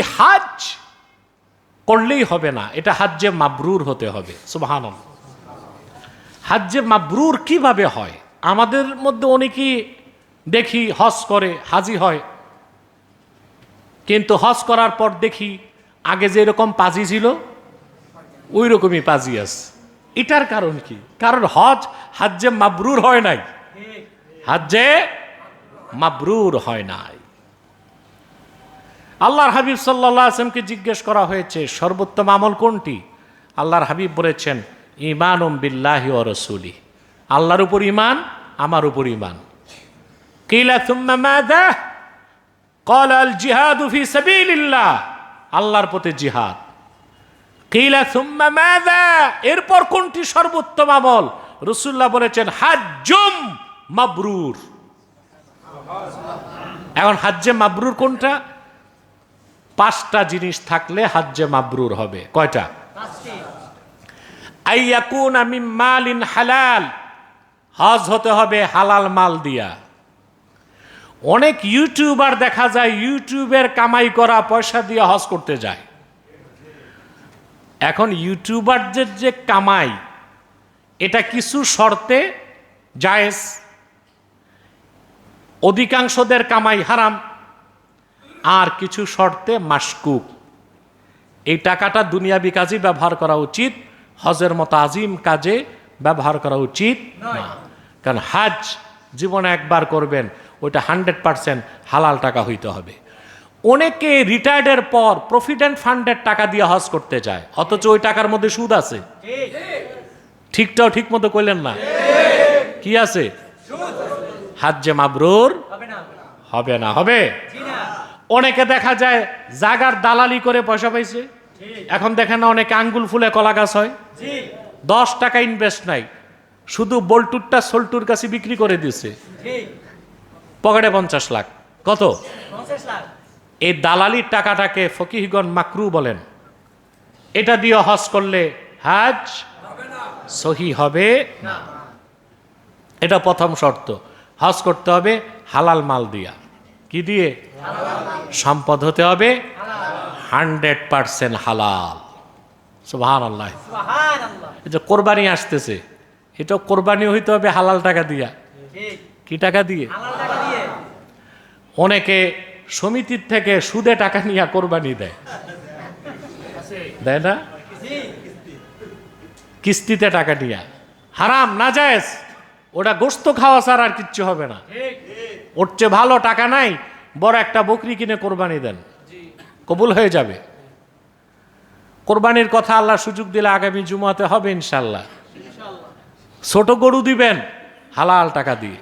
হাজ করলেই হবে না, এটা হাজ্যে মাবরুর হতে হবে সুবাহান হাজ্যে মাবরুর কীভাবে হয়? আমাদের মধ্যে অনেকেই দেখি হজ করে, হাজি হয়। কিন্তু হজ করার পর দেখি আগে যেরকম পাজি ছিল ওই রকমই পাজি আছে। এটার কারণ কি? কারণ হজ হাজ্যে মাবরুর হয় নাই। হাজ্যে মাবরুর হয় নাই। আল্লাহর হাবিব সাল্লাহ আসলামকে জিজ্ঞেস করা হয়েছে, সর্বোত্তম আমল কোনটি? আল্লাহর হাবিব বলেছেন ইমান উম বিল্লাহি ও রসুলি আল্লাহর উপর ইমান আমার উপর ইমান কিলা তুম্মা মাদা কল আল জিহাদু ফি সাবিলিল্লাহ। আল্লাহর পথে জিহাদ। কিলা সুম্মা মাদা এরপর কোনটি সর্বোত্তম আমল? রসুল্লাহ বলেছেন, হাজ্জুম মাবরুর। এখন হাজ্জে মাবরুর কোনটা? পাঁচটা জিনিস থাকলে হাজ্জে মাবরুর হবে। কয়টা? আইয়াকুন আমি মালিন হালাল। হজ হতে হবে হালাল মাল দিয়া। অনেক ইউটিউবার দেখা যায় ইউটিউবের কামাই করা পয়সা দিয়ে হজ করতে যায়। এখন ইউটিউবারদের যে কামাই এটা কিছু শর্তে জায়েজ। অধিকাংশদের কামাই হারাম। আর কিছু শর্তে মাসকুক এই টাকাটা দুনিয়াবি কাজে ব্যবহার করা উচিত হজের মতো আজিম কাজে ব্যবহার করা উচিত না। কারণ হাজ জীবনে একবার করবেন ওইটা হান্ড্রেড পারসেন্ট হালাল টাকা হইতে হবে। অনেকে রিটায়ার্ডের পর প্রভিডেন্ট ফান্ডের টাকা দিয়ে হজ করতে যায় অথচ ওই টাকার মধ্যে সুদ আছে। ঠিকটাও ঠিক মতো কইলেন না? কি আছে? হাজ্জে মাবরুর? হবে না হবে অনেকে দেখা যায় জাগার দালালি করে পয়সা পাইছে। এখন দেখেন না অনেকে আঙ্গুল ফুলে কলা গাছ হয়। দশ টাকা ইনভেস্ট নাই। শুধু বল্টুরটা সোল্টুর কাছে বিক্রি করে দিছে পকেটে পঞ্চাশ লাখ। কত? এই দালালির টাকাটাকে ফকিহগণ মাকরু বলেন। এটা দিয়ে হজ করলে হাজ সহি হবে না। এটা প্রথম শর্ত। হজ করতে হবে হালাল মাল দিয়া। কি দিয়ে? সম্পদ হতে হবে হান্ড্রেড পারসেন্ট হালাল। সুবাহান আল্লাহ যে কোরবানি আসতেছে এটা কোরবানি হইতে হবে হালাল টাকা দিয়া। কি টাকা দিয়ে? অনেকে সমিতির থেকে সুদে টাকা নিয়ে কোরবানি দেয়। দেয় না? কিস্তিতে টাকা নিয়া। হারাম না যায়স ওটা গোস্ত খাওয়া ছাড়া আর কিচ্ছু হবে না। ওর চেয়ে ভালো টাকা নাই বড় একটা বকরি কিনে কোরবানি দেন। কবুল হয়ে যাবে। কোরবানির কথা আল্লাহ সুযোগ দিলে আগামী জুমাতে হবে ইনশাল্লাহ। ছোট গরু দিবেন, হালাল টাকা দিয়ে।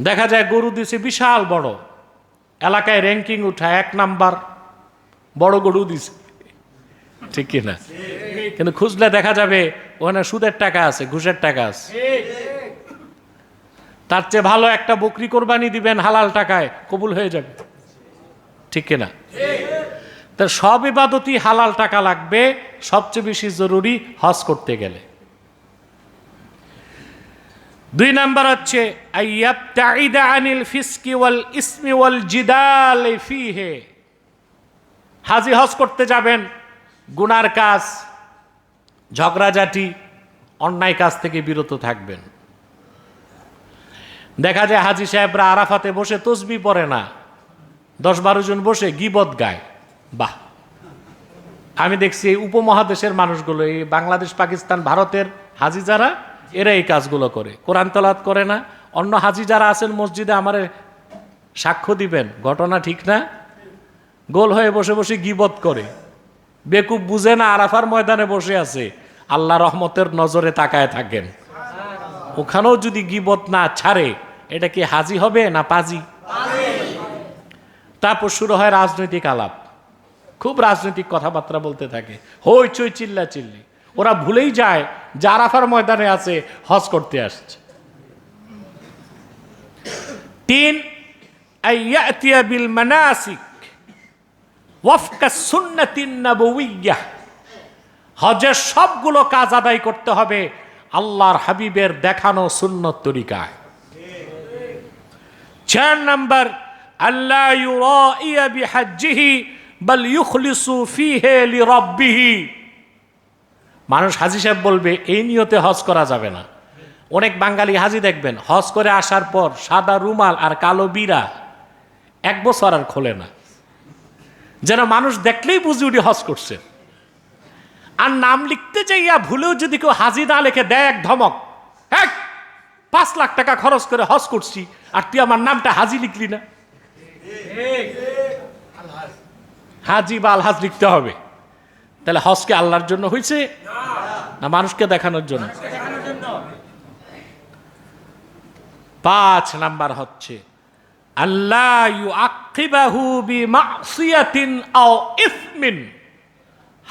দেখা যায় গরু দিছে বিশাল বড়। এলাকায় র্যাঙ্কিং উঠায়, এক নাম্বার বড় গরু দিছে। ঠিক কিনা? কিন্তু খুঁজলে দেখা যাবে ওখানে সুদের টাকা আছে, ঘুষের টাকা আছে। তার চেয়ে ভালো একটা বকরি কোরবানি দিবেন হালাল টাকায়, কবুল হয়ে যাবে। ঠিক কিনা? তার সব ইবাদতই হালাল টাকা লাগবে, সবচেয়ে বেশি জরুরি হজ করতে গেলে। দুই নাম্বার হচ্ছে আনিল ফিসকি ওয়াল ইসমি ওয়াল জিদাল ফিহে। হাজি হজ করতে যাবেন, গুনার কাজ, ঝগড়াঝাটি, অন্যায় কাজ থেকে বিরত থাকবেন। দেখা যায় হাজি সাহেবরা আরাফাতে বসে তসবি পড়ে না। দশ বারো জন বসে গিবত গায়। বাহ। আমি দেখছি এই উপমহাদেশের মানুষগুলো, এই বাংলাদেশ, পাকিস্তান, ভারতের হাজি যারা, এরা এই কাজগুলো করে। কোরআন তলাত করে না। অন্য হাজি যারা আছেন মসজিদে, আমার সাক্ষ্য দিবেন, ঘটনা ঠিক না? গোল হয়ে বসে বসে গিবত করে। বেকুব বুঝে না আরাফার ময়দানে বসে আছে। আল্লাহ রহমতের নজরে তাকায় থাকেন। ওখানেও যদি গিবত না ছাড়ে, এটা কি হাজি হবে না পাজি? তারপর শুরু হয় রাজনৈতিক আলাপ। খুব রাজনৈতিক কথাবার্তা বলতে থাকে। হই চই চিল্লা চিল্লি। ওরা ভুলেই যায় যে আরাফার ময়দানে আছে, হজ করতে আসছে। তিন বিল হজের সবগুলো কাজ আদায় করতে হবে আল্লাহর হাবিবের দেখানো সুন্নত তরিকায়। চার নাম্বার আল্লাহ মানুষ হাজি সাহেব বলবে, এই নিয়তে হজ করা যাবে না। অনেক বাঙালি হাজি দেখবেন, হজ করে আসার পর সাদা রুমাল আর কালো বিরা এক বছর আর খোলে না। যেন মানুষ দেখলেই বুঝি উঠি হজ করছে। আর নাম লিখতে চাইয়া ভুলেও যদি কেউ হাজি না লেখে, দেয় এক ধমক। এক পাঁচ লাখ টাকা খরচ করে হজ করছি, আর তুই আমার নামটা হাজি লিখলি না। হাজি বা আলহাজ লিখতে হবে। তাহলে হজকে আল্লাহর জন্য হয়েছে না মানুষকে দেখানোর জন্য? পাঁচ নাম্বার হচ্ছে আল্লাহ ইউ আকিবাহু বি মাসিয়াতিন আও ইসমিন।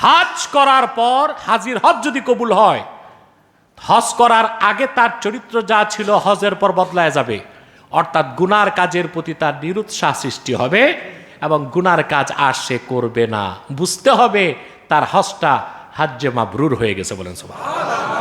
হাজ করার পর হাজির হজ যদি কবুল হয়, হজ করার আগে তার চরিত্র যা ছিল হজের পর বদলায় যাবে। অর্থাৎ গুনার কাজের প্রতি তার নিরুৎসাহ সৃষ্টি হবে এবং গুনার কাজ আর সে করবে না। বুঝতে হবে তার হজটা হাজ্যে মাবরুর হয়ে গেছে বলেন সুবহান